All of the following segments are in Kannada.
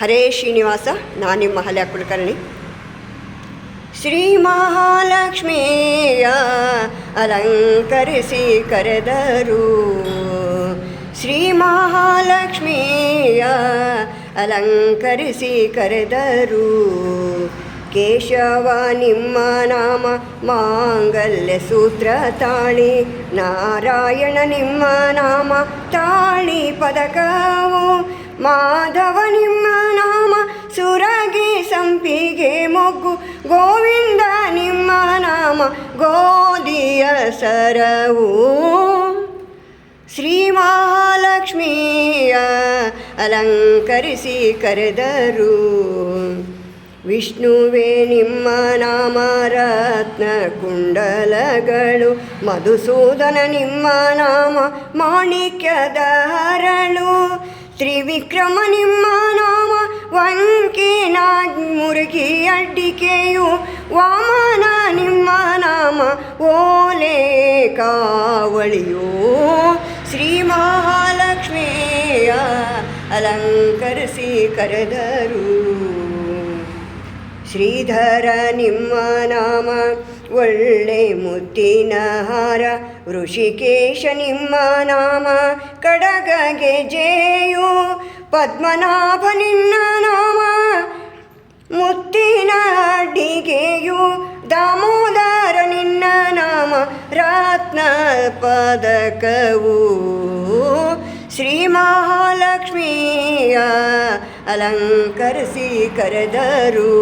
ಹರೇ ಶ್ರೀನಿವಾಸ, ನಾನು ನಿಮ್ಮ ಹಲ್ಯ ಕುಲಕರ್ಣಿ ಶ್ರೀ ಮಹಾಲಕ್ಷ್ಮಿಯ ಅಲಂಕರಿಸಿ ಕರೆದರು. ಶ್ರೀ ಮಹಾಲಕ್ಷ್ಮಿಯ ಅಲಂಕರಿಸಿ ಕರೆದರು. ಕೇಶವ, ನಿಮ್ಮ ನಾಮ ಮಾಂಗಲ್ಯ ಸೂತ್ರ ತಾಳಿ. ನಾರಾಯಣ, ನಿಮ್ಮ ನಾಮ ತಾಳಿ ಪದಕವು. ಮಾಧವ, ನಿಮ್ಮ ಸಂಪಿಗೆ ಮೊಗ್ಗು. ಗೋವಿಂದ ನಿಮ್ಮ ನಾಮ ಗೋಧಿಯ ಸರವು. ಶ್ರೀ ಮಹಾಲಕ್ಷ್ಮಿಯ ಅಲಂಕರಿಸಿ ಕರೆದರು. ವಿಷ್ಣುವೇ ನಿಮ್ಮ ನಾಮ ರತ್ನ ಕುಂಡಲಗಳು. ಮಧುಸೂದನ ನಿಮ್ಮ ನಾಮ ಮಾಣಿಕ್ಯದ ಹರಳು. ತ್ರಿವಿಕ್ರಮ ನಿಮ್ಮ ನಾಮ ವಂಕಿನ ಮುರುಗಿ ಅಡ್ಡಿಕೆಯು ವಾಮನ ನಿಮ್ಮ ನಾಮ ಓಲೆ ಕಾವಳಿಯೋ ಶ್ರೀ ಮಹಾಲಕ್ಷ್ಮಿಯ ಅಲಂಕರಿಸಿ ಕರೆದರು. ಶ್ರೀಧರ ನಿಮ್ಮ ನಾಮ, ಒಳ್ಳೆ ಮುತ್ತಿನ ಹಾರ. ಋಷಿಕೇಶ ನಿಮ್ಮ ನಾಮ ಕಡಗಗೆ ಜೇಯು ಪದ್ಮನಾಭ ನಿನ್ನ ನಾಮ ಮುತ್ತಿನ ಅಡ್ಡಿಗೆಯು ದಾಮೋದರ ನಿನ್ನ ನಾಮ ರತ್ನ ಪದಕವು. ಶ್ರೀ ಮಹಾಲಕ್ಷ್ಮಿಯ ಅಲಂಕರಿಸಿ ಕರೆದರು.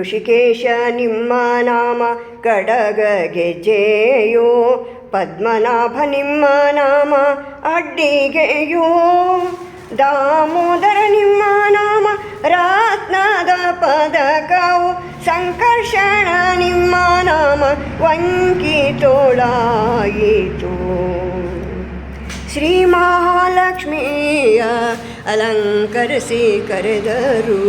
ಋಷಿಕೇಶ, ನಿಮ್ಮ ನಾಮ ಕಡಗ ಗೆಜ್ಜೆಯೋ ಪದ್ಮನಾಭ, ನಿಮ್ಮ ನಾಮ ಅಡ್ಡಿಗೆಯೋ. ದಾಮೋದರ ನಿಮ್ಮ ನಾಮ ರತ್ನದ ಪದಕವು ಸಂಕರ್ಷಣ ನಿಮ್ಮ ನಾಮ ವಂಕಿತೋಳಾಯಿತು ಶ್ರೀ ಮಹಾಲಕ್ಷ್ಮಿಯ ಅಲಂಕರಿಸಿ ಕರೆದರು.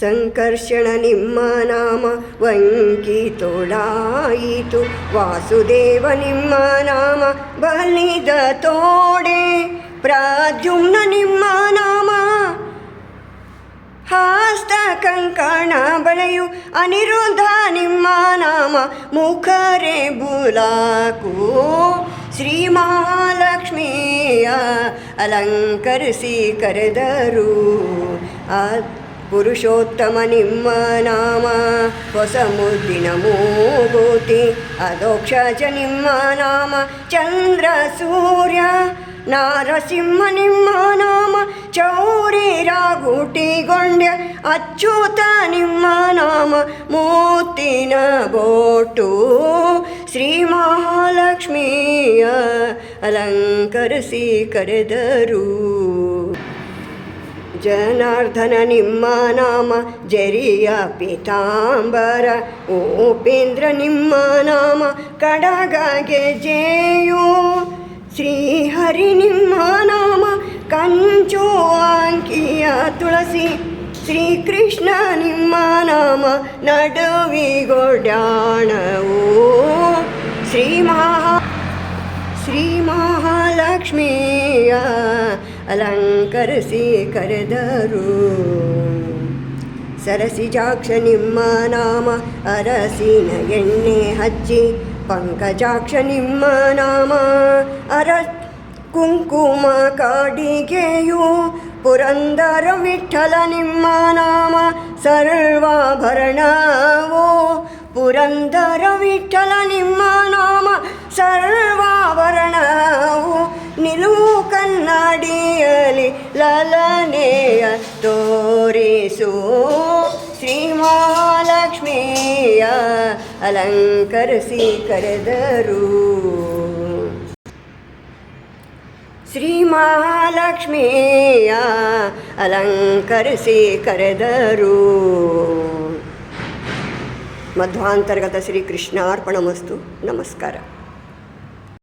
ಸಂಕರ್ಷಣ ನಿಮ್ಮ ನಾಮ ವಂಕಿತೋಳಾಯಿತು ವಾಸುದೇವ ನಿಮ್ಮ ನಾಮ ಬಲಿದ ತೋಡೆ, ಪ್ರಾದ್ಯುಮ್ನ ನಿಮ್ಮ ನಾಮ ಹಾಸ್ತ ಕಂಕಣ ಬಳೆಯು ಅನಿರುದ್ಧ ನಿಮ್ಮ ನಾಮ ಮುಖರೆ ಬುಲಾಕು. ಶ್ರೀ ಮಹಾಲಕ್ಷ್ಮಿಯ ಅಲಂಕರಿಸಿ ಕರೆದರು. ಆ ಪುರುಷೋತ್ತಮ ನಿಮ್ಮ ನಾಮ. ಹೊಸ ಮುದ್ದಿನ ಮೂಗೂತಿ ಅದೋಕ್ಷ ಚ ನಿಮ್ಮ ನಾಮ. ಚಂದ್ರ, ಸೂರ್ಯ, ನಾರಸಿಂಹ ನಿಮ್ಮ ನಾಮ. ಚೌರಿ ರಾಗುಟಿಗೊಂಡ್ಯ ಅಚ್ಯುತ ನಿಮ್ಮ ನಾಮ. ಮೂತಿನ ಬೋಟು, ಶ್ರೀ ಮಹಾಲಕ್ಷ್ಮಿಯ ಅಲಂಕರಿಸಿ ಕರೆದರು. ಜನಾರ್ದನ ನಿಮ್ಮ ನಾಮ ಜರಿಯ ಪೀತಾಂಬರ ಉಪೇಂದ್ರ ನಿಮ್ಮ ನಾಮ ಕಡಗ ಗೆಜೆಯು ಶ್ರೀಹರಿ ನಿಮ್ಮ ನಾಮ ಕಂಚು ಅಂಕಿಯ ತುಳಸಿ ಶ್ರೀಕೃಷ್ಣ ನಿಮ್ಮ ನಾಮ ನಡುವಿಗೊಡ್ಯಾಣವು ಶ್ರೀ ಮಹಾ ಶ್ರೀ ಮಹಾಲಕ್ಷ್ಮಿಯ ಅಲಂಕರಿಸಿ ಕರೆದರು. ಸರಸಿಜಾಕ್ಷ ನಿಮ್ಮ ನಾಮ, ಅರಸಿನ ಎಣ್ಣೆ ಹಚ್ಚಿ ಪಂಕಜಾಕ್ಷ ನಿಮ್ಮ ನಾಮ, ಅರ ಕುಂಕುಮ ಕಾಡಿಗೆಯು ಪುರಂದರ ವಿಠಲ ನಿಮ್ಮ ನಾಮ ಸರ್ವಾಭರಣವೋ ಕನ್ನಡಿಯಲಿ ಲಲನೆಯ ತೋರಿಸು. ಶ್ರೀ ಮಹಾಲಕ್ಷ್ಮಿಯ ಅಲಂಕರಿಸಿ ಕರೆದರು. ಶ್ರೀ ಮಹಾಲಕ್ಷ್ಮಿಯ ಅಲಂಕರಿಸಿ ಕರೆದರು. ಮಧ್ವಾಂತರ್ಗತ ಶ್ರೀಕೃಷ್ಣಾರ್ಪಣಮಸ್ತು. ನಮಸ್ಕಾರ.